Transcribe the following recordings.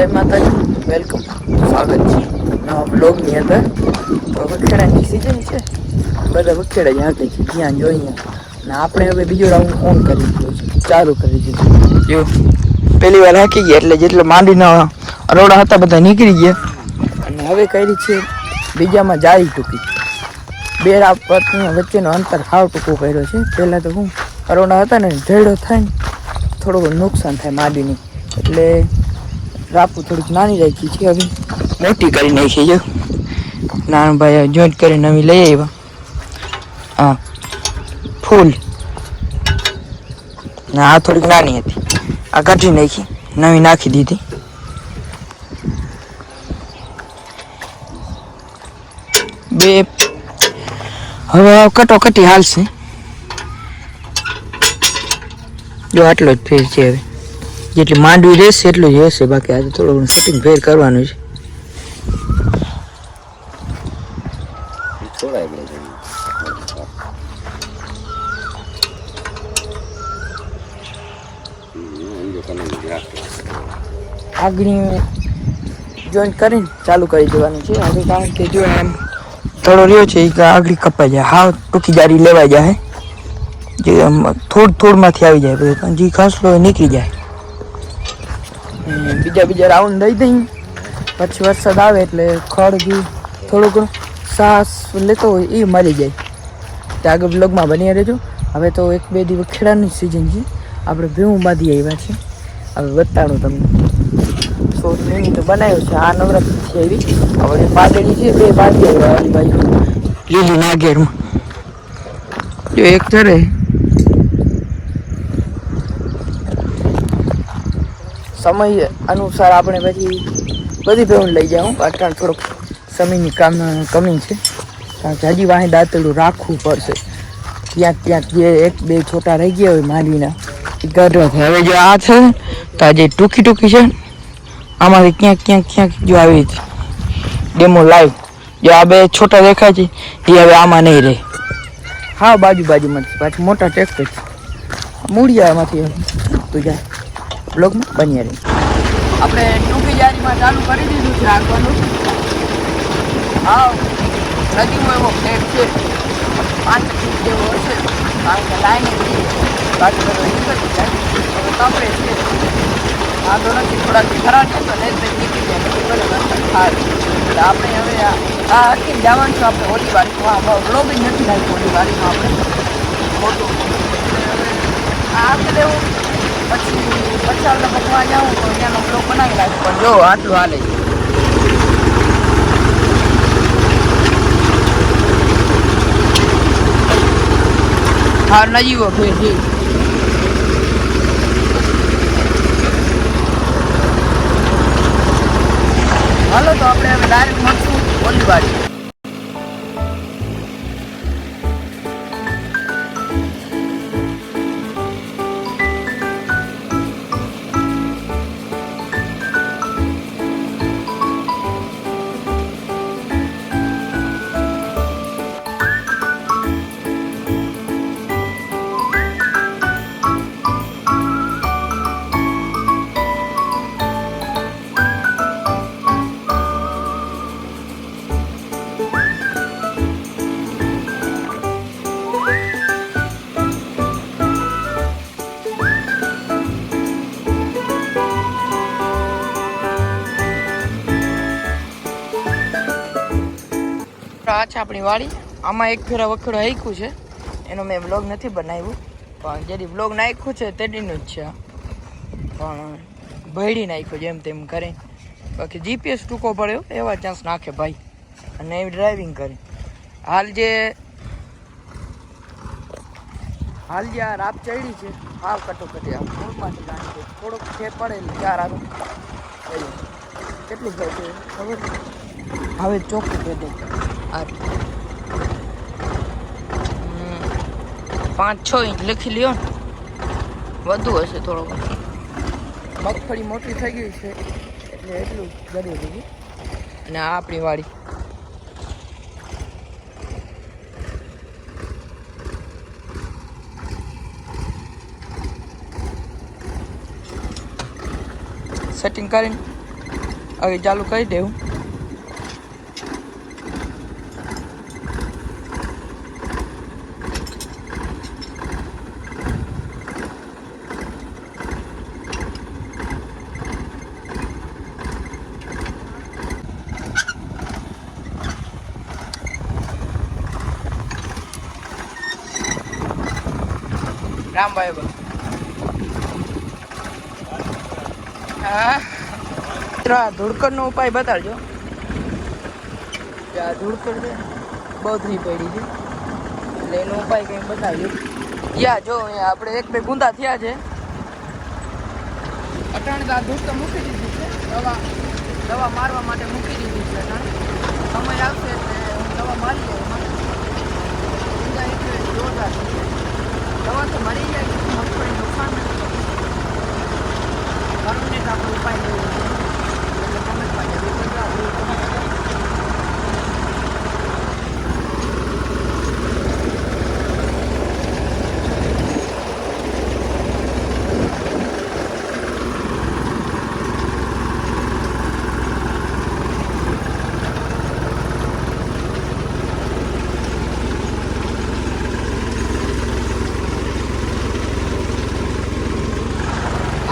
જય માતાજી. વેલકમ સ્વાગત છે. નવા બ્લોગની અંદર. તો વખેડાની સિઝન છે. બધા વખેડા જ હાકે છે. જ્યાં જોઈએ ને. આપણે હવે બીજો રાઉન્ડ ઓન કરી દીધો છે. ચાલુ કરી દીધું જો પહેલી વાર હાકી ગયા એટલે જેટલા માંડીના અરોડા હતા બધા નીકળી ગયા. અને હવે કરી છે. બીજામાં જાળી ટૂંકી. બે પત્ની વચ્ચેનો અંતર હાવ ટૂંકો કર્યો છે. પહેલાં તો હું અરોડા હતા ને ઢેડો થાય ને થોડું નુકસાન થાય માંડીની. એટલે રાપુ થોડીક નાની રાખી છે હવે. મોટી કરી નાખી છે. નાના ભાઈ જોઈન્ટ કરી નવી લઈ આવ્યા. હા. ફૂલ. ને આ થોડીક નાની હતી. આ કાઢી નાખી. નવી નાખી દીધી. બે. હવે કટોકટી હાલશે. જો આટલો જ ફેર છે હવે. જેટલી માંડવી રહેશે એટલું જ રહેશે. બાકી આજે થોડું સેટિંગ ફેર કરવાનું છે. આગળ જોઈન્ટ કરીને ચાલુ કરી દેવાનું છે. હવે કારણ કે જો એમ થોડો રહ્યો છે એ આગળ કપાઈ જાય. હાવ ટૂંકી જારી લેવાઈ જાય જે થોડ થોડમાંથી આવી જાય બધું. જે ઘાસલો નીકળી જાય. બીજા બીજા રાઉન્ડ દઈ દઈ. પછી વરસાદ આવે એટલે ખડ બી થોડુંક સાસ લેતો હોય એ મરી જાય. તે આગળ બ્લોગમાં બની રહેજો. હવે તો એક બે દિવસ ખેડાની સિઝન છે. આપણે ભેવું બાંધી આવ્યા છે હવે બતાડું તમને. સો ટ્રેનિંગ તો બનાવ્યો છે. આ નવરાત્રી આવી. હવે પાતળી છે બે બાંધી આવ્યા બાજુ લીલી નાગેરમાં. જો એક ચરે સમય અનુસાર આપણે પછી બધી ભેવું લઈ જાઉં અત્યારે થોડોક સમયની કામ કમી છે. કારણ કે હજી વાહી દાંતેલું રાખવું પડશે. ક્યાંક ક્યાંક જે એક, બે છોટા રહી ગયા હોય માંડવીના એ ગઢો હવે જો આ છે, તો આ જે ટૂંકી ટૂંકી છે, આમાંથી ક્યાંક ક્યાંક ક્યાંક જો આવી ડેમો લાઈવ જો આ બે છોટા દેખાય છે, એ હવે આમાં નહીં રહે. હા, બાજુ, બાજુમાં છે. પાછું મોટા ટ્રેક્ટર છે. મૂળિયામાંથી તો જાય. બ્લોગમાં બન્યા રહી. આપણે ટૂંકી જારીમાં ચાલુ કરી દીધું છે આગળનું હા નદીમાં એવો ફ્લેટ છે. પાંચ ફૂટ જેવો હશે. કારણ કે લાઈન બાકી બધો નીકળી જાય કપડે છે. વાંધો નથી, થોડાક ખરાબ છે તો નહીં નીકળી જાય. થાય. એટલે આપણે હવે આ આ હકી જવાનું છું આપણે ઓલી વાડીમાં બ્લોગ નથી નાખ્યું ઓલી વાડીમાં આપણે. ખોટું. આ આપણે દેવું પછી પચાસ પકવા જાઉં તો ત્યાંનો બ્લોગ બનાવી નાખું પણ જો આટલું હાલે છે. હા, નજીવો ફેર છે. હાલો, તો આપણે હવે ડાયરેક્ટ મળશું. ઓલી વાડી આ છે આપણી વાડી. આમાં એક ફેરા વખેડો હાઈકું છે. એનો મેં બ્લોગ નથી બનાવ્યું, પણ જેથી બ્લોગ નાખ્યું છે તેડીનું જ છે. પણ ભયડી નાખ્યું જેમ તેમ કરે બાકી જીપીએસ ટૂંકો પડ્યો એવા ચાન્સ નાખે ભાઈ. અને એવી ડ્રાઇવિંગ કરે. હાલ જે હાલ જે આ રાપ ચડી છે, હાવ કટોકટી આ છે. થોડોક ફેર પડે એટલે ચાર આવે. કેટલી જાય છે ખબર? હવે ચોખ્ખું કહી દઉં. પાંચ છ ઇંચ લખી લ્યો ને. વધુ હશે થોડો મગફળી મોટી થઈ ગઈ છે એટલે એટલું ગળી લીધી અને આ આપણી વાડી. સેટિંગ કરીને હવે ચાલુ કરી દેવું. રામભાઈ હા. મિત્રો, આ ધૂળકરનો ઉપાય બતાડજો. આ ધૂળકર છે બહુ થઈ પડી છે. એટલે એનો ઉપાય કંઈ બતાવજો યા, જો આપણે એક બે ગુંદા થયા છે. અટાણે તો આ ધૂળકર મૂકી દીધું છે. દવા દવા મારવા માટે મૂકી દીધું છે અટાણે સમય આવશે એટલે હું દવા મારી દઉં એમાં ગુંદા એટલે જોરદાર છે દવા તો મરી જાય છે મગફળી નુકસાન નથી થતું. ગરમીને તો આપણે ઉપાય લેવો જોઈએ. એટલે તમે જ પાછા બી કરજો, આપણે બી કરજો.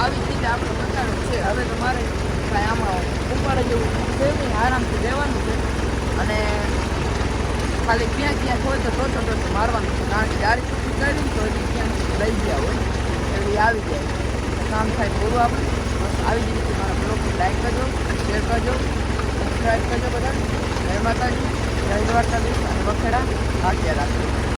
આવી જ રીતે આપણે બતાવ્યું છે હવે તમારે કાંઈ આમાં ઉપાડે જેવું છે નહીં આરામથી રહેવાનું છે. અને ખાલી ક્યાં ક્યાં હોય તો ટોટો ટોટો મારવાનું છે. કારણ કે જારી છૂટી કરી તો હજી ક્યાં લઈ ગયા હોય. એવી આવી જાય. કામ થાય પૂરું આપણે. બસ આવી જ રીતે મારા બ્લોગને લાઈક કરજો શેર કરજો સબસ્ક્રાઈબ કરજો બધા. જય માતાજી, જય દ્વારકાધીશ અને વખેડા. ભાગ્યા રાખજો.